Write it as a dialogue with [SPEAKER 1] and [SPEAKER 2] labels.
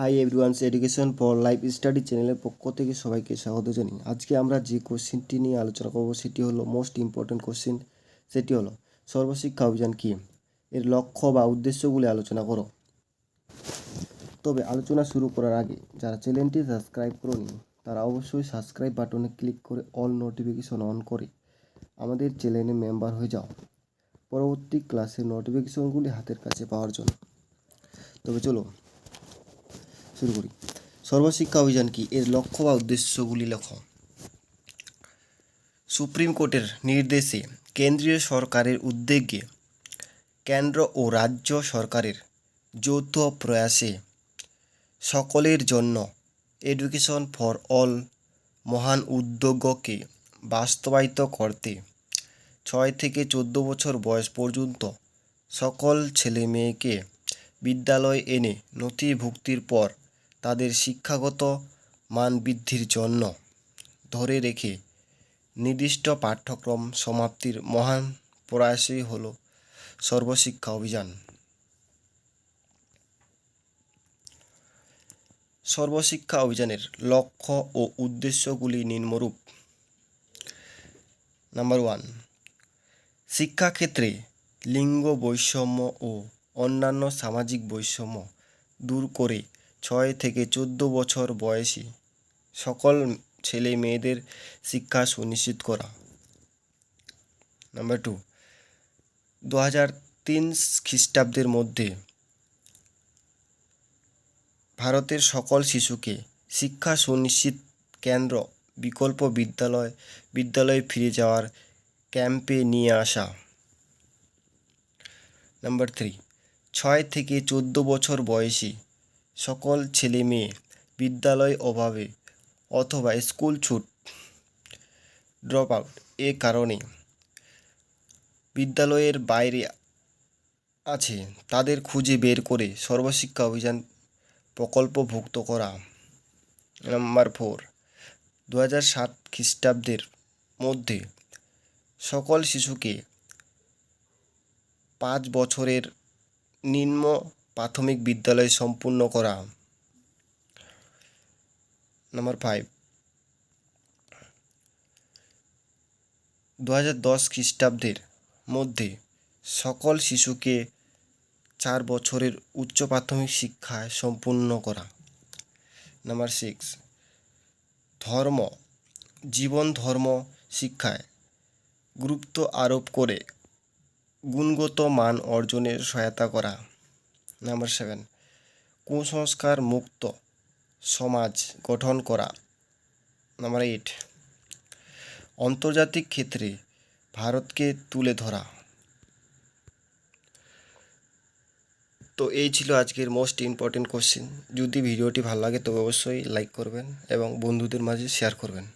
[SPEAKER 1] Hi everyone's education for life study চ্যানেলের পক্ষ থেকে সবাইকে স্বাগত জানি আজকে আমরা যে কোশ্চেনটি নিয়ে আলোচনা করব, সেটি হলো মোস্ট ইম্পর্ট্যান্ট কোশ্চেন সেটি হলো সর্বশিক্ষা অভিযান কী? এর লক্ষ্য বা উদ্দেশ্যগুলি আলোচনা করো। তবে আলোচনা শুরু করার আগে, যারা চ্যানেলটি সাবস্ক্রাইব করনি, তারা অবশ্যই সাবস্ক্রাইব বাটনে ক্লিক করে অল নোটিফিকেশন অন করে আমাদের চ্যানেলে মেম্বার হয়ে যাও। পরবর্তী ক্লাসের নোটিফিকেশনগুলি হাতের কাছে পাওয়ার জন্য। তবে চলো শুরু করি। সর্বশিক্ষা অভিযান কি? এর লক্ষ্য বা উদ্দেশ্যগুলি লেখো সুপ্রিম কোর্টের নির্দেশে কেন্দ্রীয় সরকারের উদ্যোগে কেন্দ্র ও রাজ্য সরকারের যৌথ প্রয়াসে সকলের জন্য এডুকেশন ফর অল মহান উদ্যোগকে বাস্তবায়িত করতে ছয় থেকে চোদ্দ বছর বয়স পর্যন্ত সকল ছেলে মেয়েকে বিদ্যালয়ে এনে নথিভুক্তির পর তাদের শিক্ষাগত মান বৃদ্ধির জন্য ধরে রেখে নির্দিষ্ট পাঠ্যক্রম সমাপ্তির মহান প্রয়াসই হল সর্বশিক্ষা অভিযান। সর্বশিক্ষা অভিযানের লক্ষ্য ও উদ্দেশ্যগুলি নিম্নরূপ। নাম্বার ওয়ান, শিক্ষাক্ষেত্রে লিঙ্গ বৈষম্য ও অন্যান্য সামাজিক বৈষম্য দূর করে ছয় থেকে চোদ্দ বছর বয়সী সকল ছেলে মেয়েদের শিক্ষা সুনিশ্চিত করা। নাম্বার টু দু হাজার তিন খ্রিস্টাব্দের মধ্যে ভারতের সকল শিশুকে শিক্ষা সুনিশ্চিত কেন্দ্র বিকল্প বিদ্যালয়, বিদ্যালয়ে ফিরে যাওয়ার ক্যাম্পে নিয়ে আসা। নাম্বার থ্রি ছয় থেকে চোদ্দ বছর বয়সী সকল ছেলে মেয়ে বিদ্যালয় অভাবে অথবা স্কুল ছুট ড্রপ আউট এ কারণে বিদ্যালয়ের বাইরে আছে। তাদের খুঁজে বের করে সর্বশিক্ষা অভিযান প্রকল্পভুক্ত করা। নাম্বার ফোর দু হাজার সাত খ্রিস্টাব্দের মধ্যে সকল শিশুকে পাঁচ বছরের নিম্ন প্রাথমিক বিদ্যালয় সম্পূর্ণ করা। নাম্বার ফাইভ দু হাজার দশ খ্রিস্টাব্দের মধ্যে সকল শিশুকে চার বছরের উচ্চ প্রাথমিক শিক্ষায় সম্পূর্ণ করা। নাম্বার সিক্স ধর্ম, জীবন ধর্ম শিক্ষায় গুরুত্ব আরোপ করে গুণগত মান অর্জনের সহায়তা করা। নাম্বার সেভেন, কুসংস্কার মুক্ত সমাজ গঠন করা। নাম্বার এইট, আন্তর্জাতিক ক্ষেত্রে ভারতকে তুলে ধরা। তো এই ছিল আজকের মোস্ট ইম্পর্টেন্ট কোশ্চেন যদি ভিডিওটি ভালো লাগে তবে অবশ্যই লাইক করবেন এবং বন্ধুদের মাঝে শেয়ার করবেন।